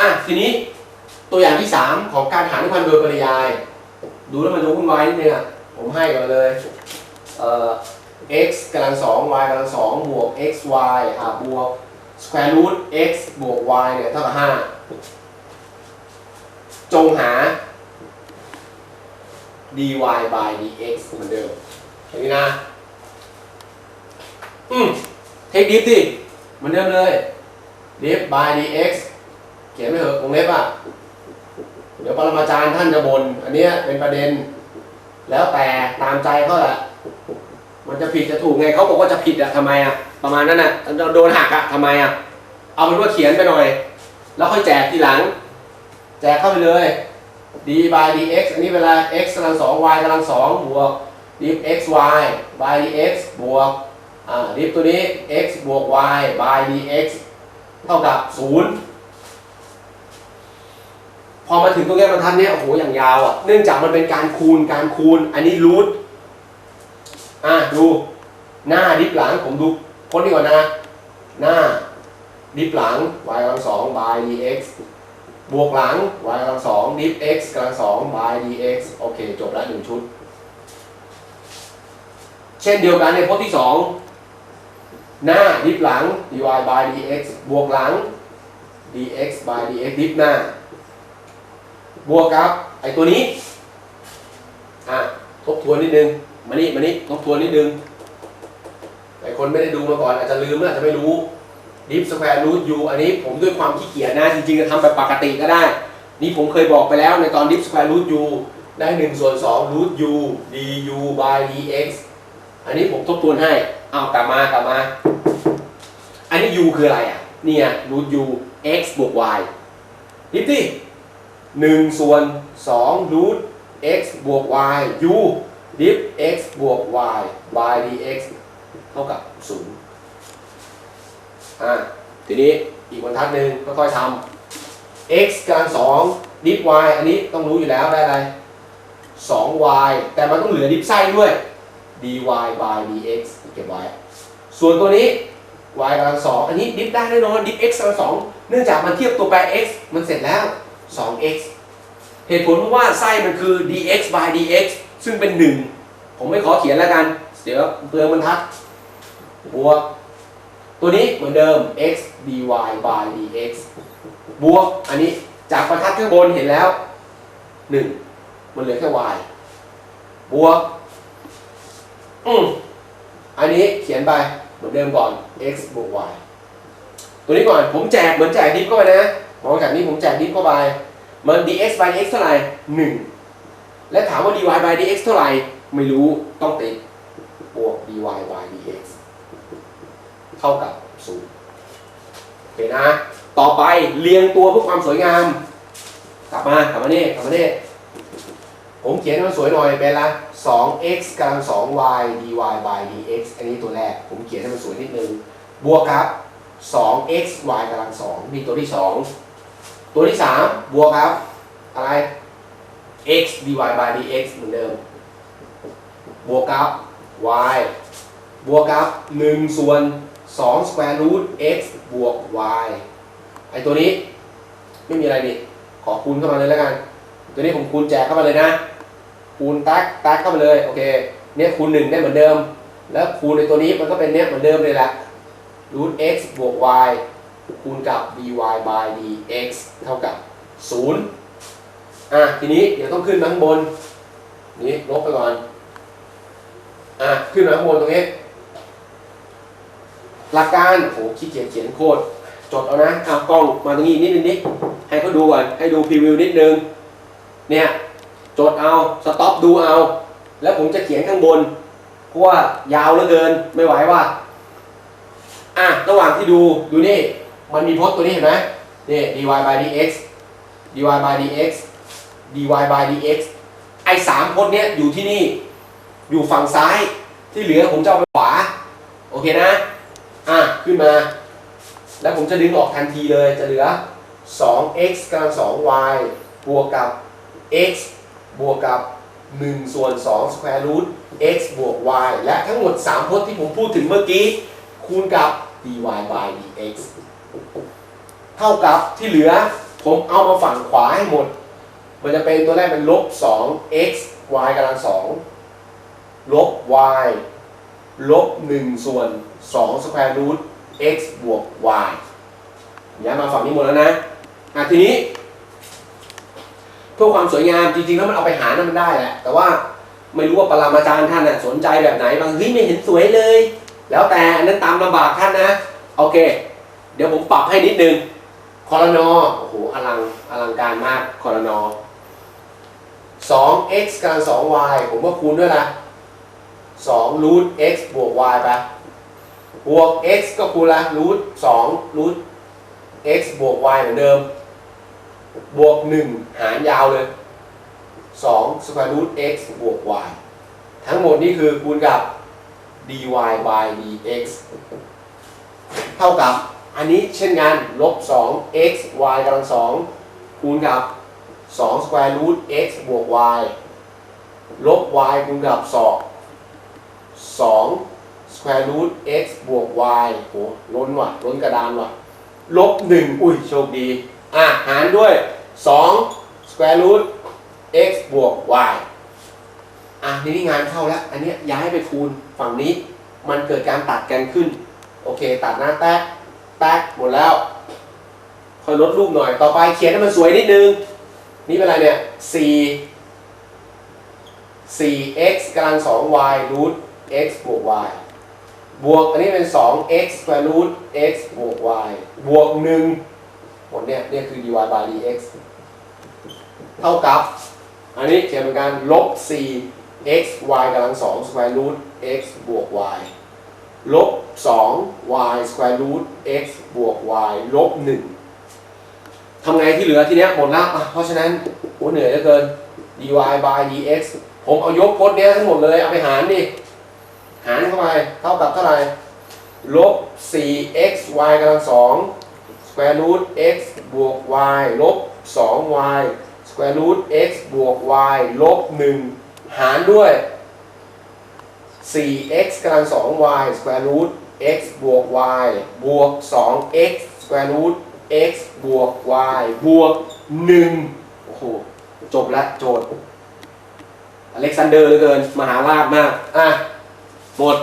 อะทีนี้ตัวอย่างที่3ของการหารด้วยพันโดยปริยาย ดูแล้วมันจะวุ่นวายนิดนึงอะผมให้ก่อนเลยเอ่อ x กำลังสอง y กำลังสองบวก x y อะบวก square root x บวก y เนี่ยเท่ากับห้าจงหา dy by dx เหมือนเดิมอย่างนี้นะ อืมเทคดิฟดิเหมือนเดิมเลยดิฟ by dx เขียนไม่เถอะวงเล็บอะเดี๋ยวปรมาจารย์ท่านจะบน่นอันเนี้ยเป็นประเด็น แล้วแต่ตามใจเขาแหละมันจะผิดจะถูกไงเขาบอกว่าจะผิดอะทำไมอะประมาณนั้นอะโดนหักอะทำไมอะเอาเป็นว่าเขียนไปหน่อย แล้วค่อยแจกทีหลัง แจกเข้าไปเลย d by dx อันนี้เวลา x กำลังสอง y กำลังสองบวก div x y by dx บวกอ่า div ตัวนี้ x บวก y by dx เท่ากับศูนย์ พอมาถึงตรงเนี้บรรทัดเนี้ยโอ้โหอย่างยาวอะเนื่องจากมันเป็นการคูณการคูณ อันนี้รูทอะดูหน้าดิฟหลังผมดูคนนี้ก่อนนะ หน้าดิฟหลัง y กำลังสอง by dx บวกหลัง y กำลังสอง div x กำลังสอง by dx โอเค จบแล้วหนึ่งชุด เช่นเดียวกันในพจน์ที่สองหน้าดิฟหลัง dy by dx บวกหลัง dx by dx ดิฟหน้า บวกกับไอตัวนี้อะทบทวนนิดนึงมานี่มานี่ทบทวนนิดนึงไอคนไม่ได้ดูมาก่อนอาจจะลืมอาจจะไม่รู้ดิฟสแควร์รูทยูอันนี้ผมด้วยความขี้เกียจนะจริงๆจะทำแบบปกติก็ได้ นี่ผมเคยบอกไปแล้วในตอนดิฟสแควร์รูทยูได้1ส่วน2รูทยู du by dx อันนี้ผมทบทวนให้เอากลับมากลับมา อันนี้ u คืออะไรอะเนี่ยรูท u x บวก y ดิฟดิ หนึ่งส่วนสองรูท x บวก y u div x บวก y y dx เท่ากับศูนย์อ่าทีนี้อีกบรรทัดหนึ่งค่อยๆทำ x กำลังสอง div y อันนี้ต้องรู้อยู่แล้วได้อะไรสอง y แต่มันต้องเหลือดิฟไส้ด้วย dy by dx เก็บไว้ ส่วนตัวนี้ y กำลังสองอันนี้ดิฟได้แน่นอน div x กำลังสองเนื่องจากมันเทียบตัวแปร x มันเสร็จแล้ว 2x เหตุผลเพราะว่าไส้มันคือ dx by dx ซึ่งเป็น 1 ผมไม่ขอเขียนแล้วกัน เดี๋ยวเปลืองบรรทัดบวก ตัวนี้เหมือนเดิม x dy by dx บวก อันนี้จากบรรทัดข้างบนเห็นแล้ว 1 มันเหลือแค่ y บวก อืมอันนี้เขียนไปเหมือนเดิมก่อน x บวก y ตัวนี้ก่อนผมแจกเหมือนแจกดิฟเข้าไปนะ มองจากนี้ผมแจกดิฟเข้าไปมัน dx by dx เท่าไหร่หนึ่งและถามว่า dy by dx เท่าไหร่ไม่รู้ต้องติดบวก dy by dx เท่ากับศูนย์โอเคนะ ต่อไปเรียงตัวเพื่อความสวยงาม กลับมากลับมาเนี่กลับมาเนี่ผมเขียนให้มันสวยหน่อยเป็นละ 2x กำลัง 2y dy by dx อันนี้ตัวแรก ผมเขียนให้มันสวยนิดนึง บวกครับ 2x y กำลัง2นี่ตัวที่ 2 ตัวที่ 3 บวกครับ อะไร x dy by dx เหมือนเดิม บวกกับ y บวกกับ 1 ส่วน 2 square root x บวก y ไอตัวนี้ ไม่มีอะไรนี่ขอคูณเข้ามาเลยแล้วกัน ตัวนี้ผมคูณแจกเข้ามาเลยนะ คูณตักตักเข้ามาเลย โอเคเนี่ยคูณ 1 ได้เหมือนเดิม แล้วคูณในตัวนี้มันก็เป็นเนี่ยเหมือนเดิมเลยแหละ root x บวก y คูณกับ dy by dx เท่ากับ 0 อะ ทีนี้เดี๋ยวต้องขึ้นมาข้างบน นี่ลบไปก่อน อะ ขึ้นมาข้างบนตรงนี้ หลักการ โอ้ขี้เกียจเขียนโคตร จดเอานะ เอากล้องมาตรงนี้นิดนึงนิดให้เขาดูก่อน ให้ดูพรีวิวนิดนึง เนี่ย จดเอา สต็อปดูเอา แล้วผมจะเขียนข้างบน เพราะว่ายาวเหลือเกิน ไม่ไหวว่า อะ ระหว่างที่ดู ดูนี่ มันมีพจน์ตัวนี้เห็นไหมนี่ dy by dx dy by dx dy by dx ไอ้สามพจน์เนี้ยอยู่ที่นี่ อยู่ฝั่งซ้าย ที่เหลือผมจะเอาไปขวา โอเคนะ อะ ขึ้นมา แล้วผมจะดึงออกทันทีเลย จะเหลือ 2x กำลัง 2y บวกกับ x บวกกับ 1 ส่วน2 square root x บวก y และทั้งหมด 3 พจน์ที่ผมพูดถึงเมื่อกี้ คูณกับ dy by dx เท่ากับที่เหลือ ผมเอามาฝั่งขวาให้หมด มันจะเป็นตัวแรกเป็นลบ 2 x y กำลัง2ลบ y ลบ 1 ส่วน2 square root x บวก y ย้ายมาฝั่งนี้หมดแล้วนะ อะทีนี้ เพื่อความสวยงามจริงๆ แล้วมันเอาไปหานั่นมันได้แหละ แต่ว่าไม่รู้ว่าปรามาจารย์ท่านน่ะสนใจแบบไหน บางเฮ้ยไม่เห็นสวยเลย แล้วแต่อันนั้นตามลำบากท่านนะ โอเค ดี๋ยวผมปรับให้นิดนึงคอรนอโอ้โหอลังอลังการมากคอรนอ 2x กำลัง 2y ผมว่าคูณด้วยนะ2 root x บวก y ไปบวก x ก็คูณละ root 2 root x บวก y เหมือนเดิม บวก 1 หารยาวเลย 2 square root x บวก y ทั้งหมดนี่คือคูณกับ dy by dx เท่ากับ อันนี้เช่นกันลบ2 x y กำลัง2คูณกับ2 square root x บวก y ลบ y คูณกับ2 2 square root x บวก y โหล้นว่ะ ล้นกระดานว่ะ ลบ 1 อุ้ยโชคดี อะ หารด้วย2 square root x บวก y อะนี่งานเข้าแล้ว อันเนี้ยย้ายไปคูณฝั่งนี้ มันเกิดการตัดกันขึ้น โอเค ตัดหน้าแตก อยลดรูปหน่อย ต่อไปเขียนให้มันสวยนิดนึง นี่เป็นอะไรเนี่ย4 4x กำลัง 2y root x บวก y บวกอันนี้เป็น 2x square root x บวก y บวก 1 หมดเนี่ยเนี่ยคือ dy by dx เท่ากับ อันนี้เขียนเหมือนกันลบ 4 x y กำลัง2 square root x บวก y ลบ 2 y square root x บวก y ลบ 1 ทำไงที่เหลือทีเนี้ยหมดแล้วอะเพราะฉะนั้นโหเหนื่อยเหลือเกิน dy by dx ผมเอายกพจน์เนี้ยทั้งหมดเลย เอาไปหารดิหารเข้าไปเท่ากับเท่าไหร่ลบ 4x y กำลัง2 square root x บวก y ลบ 2y square root x บวก y ลบ 1 หารด้วย 4x กำลัง 2y square root x บวก y บวก 2x square root x บวก y บวก1โอ้โห จบแล้วโจทย์ อเล็กซานเดอร์เหลือเกิน มหาราชมาก อะ หมด